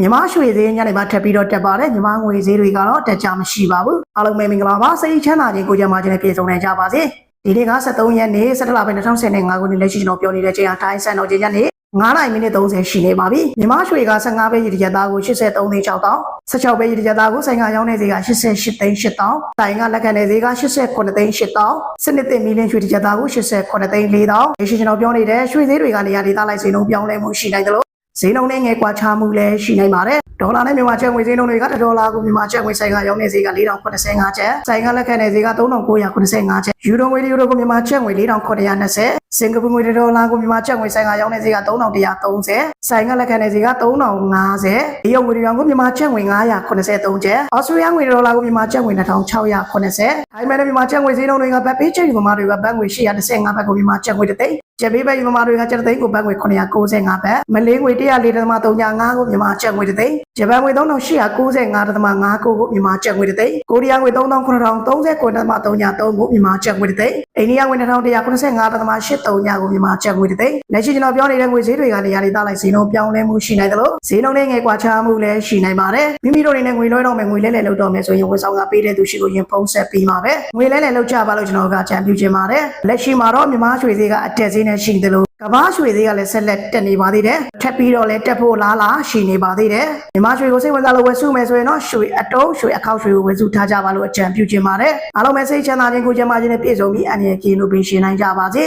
မြန်မာရွှေသေးညနေမှာထပ်ပြီးတော့တက်ပါတယ်မြန်မာငွေသေးတွေကတော့တက်ကြမရှိပါဘူးအားလုံးပဲမင်္ဂလာပါစိတ်ချမ်းသာခြင်းကိုကြမှာခြင်းနဲ့ပြည့်စုံနိုင်ကြပါစေဒီနေ့က73ရက်နေ့17လပိုင်း2025ခုနှစ်လက်ရှိကျွန်တော်ပြောနေတဲ့ချိန်အတိုင်းဆန်တော်ချိန်ညနေ9နိုင်မိနစ်30ရှိနေပါပြီမြန်မာရွှေက15ပဲရည်တကြသားကို83သိန်း6တောင်း16ပဲရည်တကြသားကိုဆိုင်ကရောင်းနေစေက88သိန်း8တောင်းတိုင်ကလက်ခံနေစေက89သိန်း8တောင်းစနစ်တင်မီလင်းရွှေတကြသားကို89သိန်း4တောင်းဒီရှိကျွန်တော်ပြောနေတဲ့ရွှေသေးတွေကနေရာဒေသလိုက်စိန်လုံးပြောင်းလဲမှုရှိနိုင်တယ်လို့ ဈေးနှုန်းနဲ့ငယ်ကွာခြားမှုလည်းရှိနိုင်ပါတယ်။ ဒေါ်လာနဲ့မြန်မာကျပ်ငွေဈေးနှုန်းတွေကဒေါ်လာကိုမြန်မာကျပ်ငွေဆိုင်ကရောင်းနေဈေးက4085ကျပ်၊ဆိုင်ကလက်ခံတဲ့ဈေးက3985ကျပ်၊ယူရိုငွေတယူရိုကိုမြန်မာကျပ်ငွေ4920စင်ကာပူငွေဒေါ်လာကိုမြန်မာကျပ်ငွေဆိုင်ကရောင်းနေဈေးက3130ဆိုင်ကလက်ခံတဲ့ဈေးက3050တရုတ်ငွေရောင်းကိုမြန်မာကျပ်ငွေ983ကျပ်၊ဩစတြေးလျငွေဒေါ်လာကိုမြန်မာကျပ်ငွေ2680ဒါပေမဲ့မြန်မာကျပ်ငွေဈေးနှုန်းတွေကဗတ်ပေးချိန်မြန်မာတွေကဗတ်ငွေ835ဘတ်ကိုမြန်မာကျပ်ငွေတစ်သိန်းကျပ်ပေးပဲယူမတွေကကျပ်သိန်းကိုဘတ်ငွေ995ဘတ်မလေးငွေ104.35ကိုမြန်မာကျပ်ငွေတစ်သိန်းဂျပန်ငွေ3895.59ကိုမြန်မာကျပ်ငွေတစ်သိန်းကိုရီးယားငွေ3939.39ကိုမြန်မာကျပ်ငွေတစ်သိန်းအိန္ဒိယငွေ2195.83ကိုမြန်မာကျပ်ငွေတစ်သိန်းလက်ရှိကျွန်တော်ပြောနေတဲ့ငွေဈေးတွေကနေရာဒေသလိုက်ဈေးနှုန်းပြောင်းလဲမှုရှိနိုင်တယ်လို့ဈေးနှုန်းနဲ့ငယ်ကွာခြားမှုလည်းရှိနိုင်ပါတယ်မိမိတို့တွေနဲ့ငွေလွှဲတော့မယ်ငွေလဲလဲလောက်တော့မယ်ဆိုရင်ဝန်ဆောင်ကပေးတဲ့သူရှိကိုရင်ဖုံးဆက်ပြီးမှာပဲငွေလဲလဲလောက်ကြပါလို့ကျွန်တော်ကကြံပြုချင်ပါတယ်လက်ရှိမှာတော့မြန်မာရွှေဈေးကအတက်ဈေးနဲ့ရှိတယ်လို့ကမ္ဘာရွှေဈေးကလည်းဆက်လက်တက်နေပါသေးတယ်ထပ်ပြီးတော့လည်းတက်ဖို့လားလားရှိနေပါသေးတယ်မြန်မာရွှေကိုစိတ်ဝင်စားလို့ဝယ်စုမယ်ဆိုရင်တော့ရွှေအတုံးရွှေအခောက်ရွှေကိုဝယ်စုထားကြပါလို့အကြံပြုချင်ပါတယ်အားလုံးပဲစိတ်ချမ်းသာခြင်းကိုကျန်းမာခြင်းနဲ့ပြည့်စုံပြီးအန္တရာယ်ကင်းလို့ပြင်ရှင်နိုင်ကြပါစေ